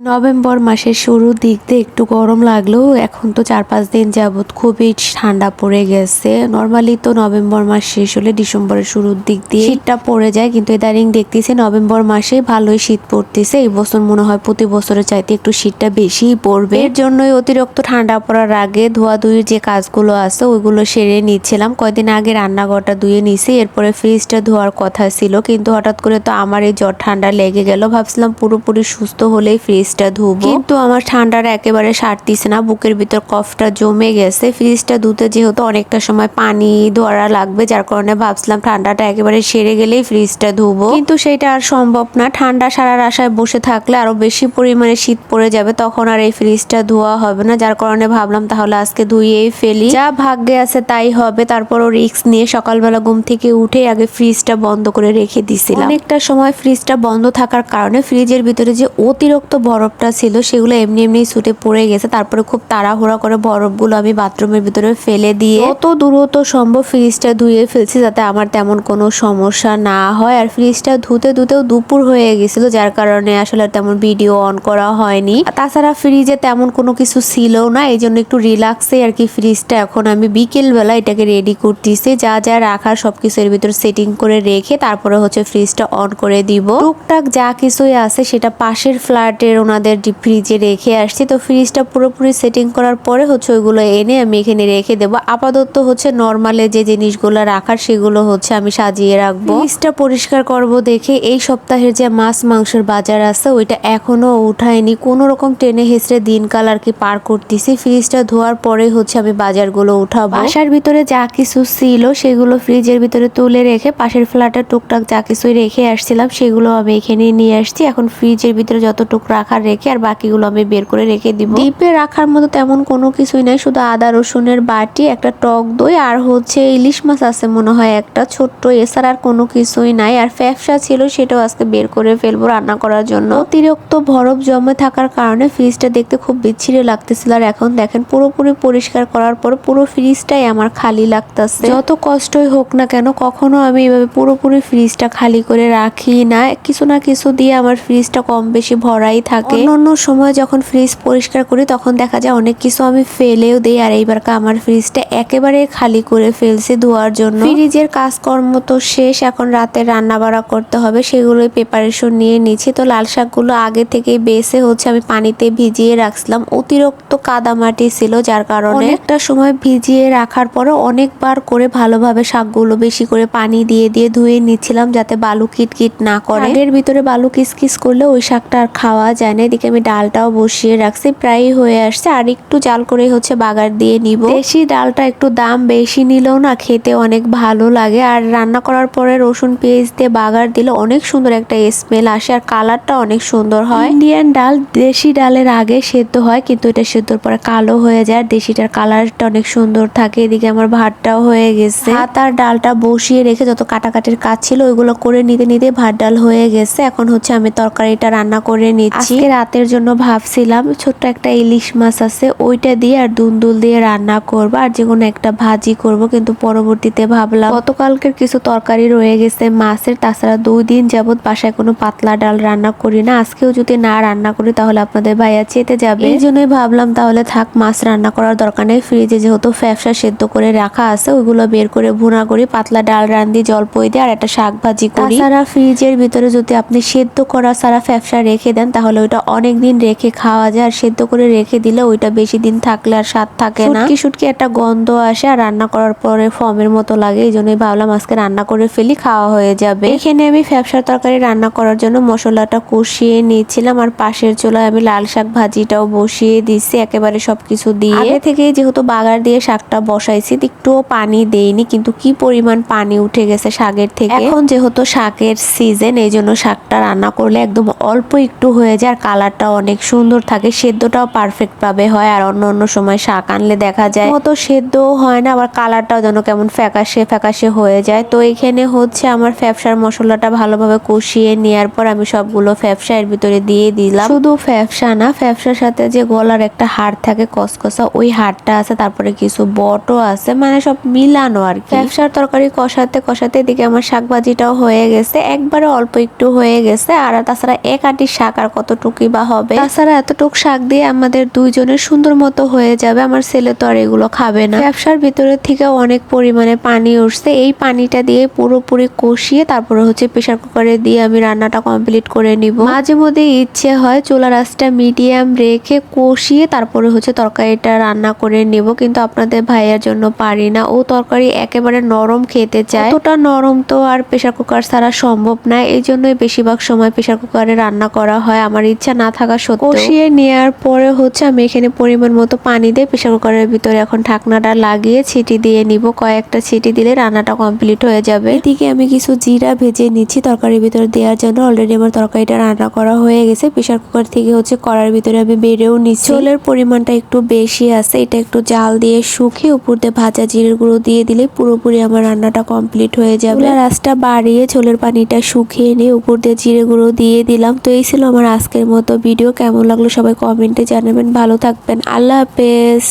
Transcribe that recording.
November মাসের শুরুর দিক দিয়ে একটু গরম লাগলেও এখন তো চার পাঁচ দিন যাবত খুবই ঠান্ডা পড়ে গেছে। নর্মালি তো নভেম্বর মাস শেষ হলে ডিসেম্বরের শুরুর দিক দিয়ে শীতটা পড়ে যায়, কিন্তু ইদানিং দেখতেছি নভেম্বর মাসে ভালোই শীত পড়তেছে। এই বছর মনে হয় প্রতি বছরের চাইতে একটু শীতটা বেশিই পড়বে। এর জন্যই অতিরিক্ত ঠান্ডা পড়ার আগে ধোয়া ধোয়াধুয়ির যে কাজগুলো আছে ওইগুলো সেরে নিচ্ছিলাম। কয়দিন আগে রান্নাঘরটা ধুয়ে নিছি, এরপরে ফ্রিজটা ধোয়ার কথা ছিল, কিন্তু হঠাৎ করে তো আমার এই জ্বর ঠান্ডা লেগে গেল। ভাবছিলাম পুরোপুরি সুস্থ হলেই ফ্রিজটা ধুবো। কিন্তু আমার ঠান্ডাটা একেবারে সারতিছে না বুকের ভিতর কফটা জমে গেছে। ফ্রিজটা ধুতে যেহেতু অনেকটা সময় পানি ধোয়া লাগবে যার কারণে ভাবছিলাম ঠান্ডাটা একেবারে সেরে গেলেই ফ্রিজটা ধুবো। কিন্তু সেটা আর সম্ভব না ঠান্ডা সারার আশায় বসে থাকলে আরও বেশি পরিমাণে শীত পড়ে যাবে তখন আর এই ফ্রিজটা ধোয়া হবে না যার কারণে ভাবলাম তাহলে আজকে ধুয়েই ফেলি। যা ভাগ্যে আছে তাই হবে তারপরও রিস্ক নিয়ে সকালবেলা ঘুম থেকে উঠে আগে ফ্রিজটা বন্ধ করে রেখে দিছিলাম। অনেকটা সময় ফ্রিজটা বন্ধ থাকার কারণে ফ্রিজের ভিতরে যে অতিরিক্ত বরফটা ছিল, সেগুলো এমনি এমনি ছুটে পড়ে গেছে। তারপরে খুব তাড়াহুড়া করে বরফগুলো আমি বাথরুমের ভিতরে ফেলে দিয়ে কত দ্রুত সম্ভব ফ্রিজটা ধুয়ে ফেলছি যাতে আমার তেমন কোনো সমস্যা না হয়। আর ফ্রিজটা ধুতে ধুতেও দুপুর হয়ে গেছিল, যার কারণে আসলে তেমন ভিডিও অন করা হয়নি। তাছাড়া ফ্রিজে তেমন কোনো কিছু ছিল না, এই জন্য একটু রিল্যাক্সে আর কি ফ্রিজটা এখন আমি বিকেল বেলা এটাকে রেডি করতেছি। যা যা রাখার সবকিছু এর ভিতর সেটিং করে রেখে তারপরে হচ্ছে ফ্রিজটা অন করে দিব। টুকটাক যা কিছুই আছে, সেটা পাশের ফ্ল্যাটের ওনাদের ফ্রিজে রেখে আসছি। তো ফ্রিজটা পুরোপুরি সেটিং করার পরে হচ্ছে ওইগুলো এনে আমি এখানে রেখে দেবো। আপাতত হচ্ছে নর্মালে যে জিনিসগুলো রাখার সেগুলো হচ্ছে আমি সাজিয়ে রাখব। ফ্রিজটা পরিষ্কার করব দেখে এই সপ্তাহের যে মাছ মাংসের বাজার আছে, ওইটা এখনও উঠায়নি। কোনো রকম টেনে হেসড়ে দিনকাল আর কি পার করতেছি। ফ্রিজটা ধোয়ার পরে হচ্ছে আমি বাজারগুলো উঠাবো। বাসার ভিতরে যা কিছু ছিল সেগুলো ফ্রিজের ভিতরে তুলে রেখে, পাশের ফ্ল্যাটের টুকটাক যা কিছুই রেখে আসছিলাম, সেগুলো আমি এখানে নিয়ে আসছি। এখন ফ্রিজের ভিতরে যতটুক রাখার রেখে, আর বাকিগুলো আমি বের করে রেখে দিব। ডিপে রাখার মতো তেমন কোনো কিছুই নাই, শুধু আদা, রসুনের বাটি, একটা টক দই, আর হচ্ছে ইলিশ মাছ আছে মনে হয় একটা, ছোট্ট এছাড়া আর কোনো কিছুই নাই। আর ফ্যাপসা ছিল সেটাও আজকে বের করে ফেলব রান্না করার জন্য। অতিরিক্ত বরফ জমে থাকার কারণে ফ্রিজটা দেখতে খুব বিচ্ছিরি লাগতেছিল, আর এখন দেখেন পুরোপুরি পরিষ্কার করার পর পুরো ফ্রিজটাই আমার খালি লাগতেছে। যত কষ্টই হোক না কেন, কখনো আমি এভাবে পুরোপুরি ফ্রিজটা খালি করে রাখি না। কিছু না কিছু দিয়ে আমার ফ্রিজটা কম বেশি ভরাই থাকে। অন্য সময় যখন ফ্রিজ পরিষ্কার করি তখন দেখা যায় অনেক কিছু আমি ফেলেও দিই আর এইবার আমার ফ্রিজটা একেবারে খালি করে ফেলছি ধোয়ার জন্য। ফ্রিজের কাজকর্ম তো শেষ এখন রাতে রান্না বাড়া করতে হবে সেগুলোই প্রিপারেশন নিয়ে নিচ্ছি। তো লাল শাকগুলো আগে থেকে বেছে হচ্ছে আমি পানিতে ভিজিয়ে রাখছিলাম। অতিরিক্ত কাদামাটি ছিল যার কারণে অনেকটা সময় ভিজিয়ে রাখার পরে অনেকবার করে ভালোভাবে শাকগুলো বেশি করে পানি দিয়ে দিয়ে ধুয়ে নিচ্ছিলাম যাতে বালু কিটকিট না করে। এর ভিতরে বালু কিসকিস করলে ওই শাকটা আর খাওয়া যায় না। এদিকে আমি ডালটাও বসিয়ে রাখছি প্রায় হয়ে আসছে। আর একটু জাল করে হচ্ছে বাগার দিয়ে নিব। দেশি ডালটা একটু দাম বেশি নিলেও না খেতে অনেক ভালো লাগে। আর রান্না করার পরে রসুন, পেঁয়াজ দিয়ে বাগার দিলে অনেক সুন্দর একটা স্মেল আসে আর কালারটা অনেক সুন্দর হয়। ইন্ডিয়ান ডাল দেশি ডালের আগে সেদ্ধ হয়, কিন্তু এটা সেদ্ধর পরে কালো হয়ে যায়। দেশিটার কালারটা অনেক সুন্দর থাকে। এদিকে আমার ভাতটাও হয়ে গেছে। ভাত আর ডালটা বসিয়ে রেখে যত কাটাকাটির কাজ ছিল, ওইগুলো করে নিতে নিতে ভাত ডাল হয়ে গেছে। এখন হচ্ছে আমি তরকারিটা রান্না করে নিচ্ছি। রাতের জন্য ভাবছিলাম ছোট্ট একটা ইলিশ মাছ আছে ওইটা দিয়ে আর দুন্দুল দিয়ে রান্না করব আর যে কোনো একটা ভাজি করব কিন্তু পরবর্তীতে ভাবলাম গতকালকের কিছু তরকারি রয়ে গেছে মাছের তাছাড়া দুই দিন যাবত বাসায় কোনো পাতলা ডাল রান্না করি না। আজকেও যদি না রান্না করি তাহলে আপনাদের ভাইয়া চেতে যাবে। এই জন্যই ভাবলাম তাহলে থাক মাছ রান্না করার দরকার নেই। ফ্রিজে যেহেতু ফ্যাপসা সেদ্ধ করে রাখা আছে ওইগুলো বের করে ভুনা করি পাতলা ডাল রান্ধি জল পই দিয়ে আর একটা শাক ভাজি করি। তাছাড়া ফ্রিজের ভিতরে যদি আপনি সেদ্ধ করা সারা ফ্যাপসা রেখে দেন তাহলে ওইটা অনেক দিন রেখে খাওয়া যায় আর সেদ্ধ করে রেখে দিলে ওইটা বেশি দিন থাকলে আর স্বাদ থাকে না। শুটকি শুটকি একটা গন্ধ আসে আর রান্না করার পরে ফর্মের মতো লাগে এই জন্যই ভাবলাম আজকে রান্না করে ফেলি খাওয়া হয়ে যাবে। এখানে আমি ফ্যাপসার তরকারি রান্না করার জন্য মশলাটা কষিয়ে নিয়েছিলাম আর পাশের চুলায় আমি লাল শাক ভাজিটাও বসিয়ে দিচ্ছি একেবারে সবকিছু দিয়ে। আগে থেকে যেহেতু বাগার দিয়ে শাকটা বসাইছি একটুও পানি দেইনি কিন্তু কি পরিমাণ পানি উঠে গেছে শাকের থেকে। এখন যেহেতু শাকের সিজন এই জন্য শাকটা রান্না করলে একদম অল্প একটু হয়ে যায় আর কালারটা অনেক সুন্দর থাকে, সেদ্ধটাও পারফেক্ট ভাবে হয় আর অন্য অন্য সময় শাক আনলে দেখা যায় মতো সেদ্ধও হয় না, আবার কালারটাও যেন কেমন ফ্যাকাশে ফ্যাকাশে হয়ে যায়। তো এখানে হচ্ছে আমার ফ্যাপসার মশলাটা ভালোভাবে কষিয়ে নেওয়ার পর আমি সবগুলো ফ্যাপসা এর ভিতরে দিয়ে দিলাম। শুধু ফ্যাপসা না ফ্যাপসার সাথে যে গলার একটা হাড় থাকে, কসকসা, ওই হাড়টা আছে, তারপরে কিছু বটও আছে মানে সব মিলানো আর কি। ফ্যাপসার তরকারি কষাতে কষাতে এদিকে আমার শাক ভাজিটাও হয়ে গেছে, একবারে অল্প একটু হয়ে গেছে, আর তাছাড়া এক আটি শাক আর কতটুকু কতটুকুই বা হবে। তাছাড়া এতটুক শাক দিয়ে আমাদের দুইজনের সুন্দর মতো হয়ে যাবে, আমার ছেলে তো আর এগুলো খাবে না। ব্যবসার ভিতরে থেকে অনেক পরিমাণে পানি উঠছে। এই পানিটা দিয়ে পুরোপুরি কষিয়ে তারপরে হচ্ছে প্রেশার কুকারে দিয়ে আমি রান্নাটা কমপ্লিট করে নিব। মাঝে মধ্যে ইচ্ছে হয় চুলা রাসটা মিডিয়াম রেখে কষিয়ে তারপরে হচ্ছে তরকারিটা রান্না করে নিব, কিন্তু আপনাদের ভাইয়ের জন্য পারি না। ও তরকারি একেবারে নরম খেতে চায়। ওটা নরম তো আর প্রেশার কুকার ছাড়া সম্ভব না এই জন্যই বেশিরভাগ সময় প্রেশার কুকারে রান্না করা হয়। আমার ইচ্ছা না থাকা সত্ত্বেও কষিয়ে নেওয়ার পরে হচ্ছে আমি এখানে পরিমাণ মতো পানি দিয়ে প্রেশার কুকারের ভিতরে এখন ঢাকনাটা লাগিয়ে ছিটি দিয়ে নিব। কয়েকটা ছিটি দিলে রান্নাটা কমপ্লিট হয়ে যাবে। এদিকে আমি কিছু জিরা ভেজে নিচ্ছি তরকারির ভিতরে দেওয়ার জন্য। অলরেডি আমার তরকারিটা রান্না করা হয়ে গেছে। প্রেশার কুকার থেকে হচ্ছে কড়ার ভিতরে আমি বেড়েও নিচ্ছি। ঝোলের পরিমাণটা একটু বেশি আছে। এটা একটু জাল দিয়ে শুকিয়ে উপর দিয়ে ভাজা জিরের গুঁড়ো দিয়ে দিলে পুরোপুরি আমার রান্নাটা কমপ্লিট হয়ে যাবে। রাসটা বাড়িয়ে ঝোলের পানিটা শুকিয়ে নিয়ে উপর দিয়ে জিরে গুঁড়ো দিয়ে দিলাম। তো এই ছিল আমার আজকের মতো ভিডিও কেমন লাগল সবাই কমেন্টে জানাবেন। ভালো থাকবেন। আল্লাহ হাফেজ।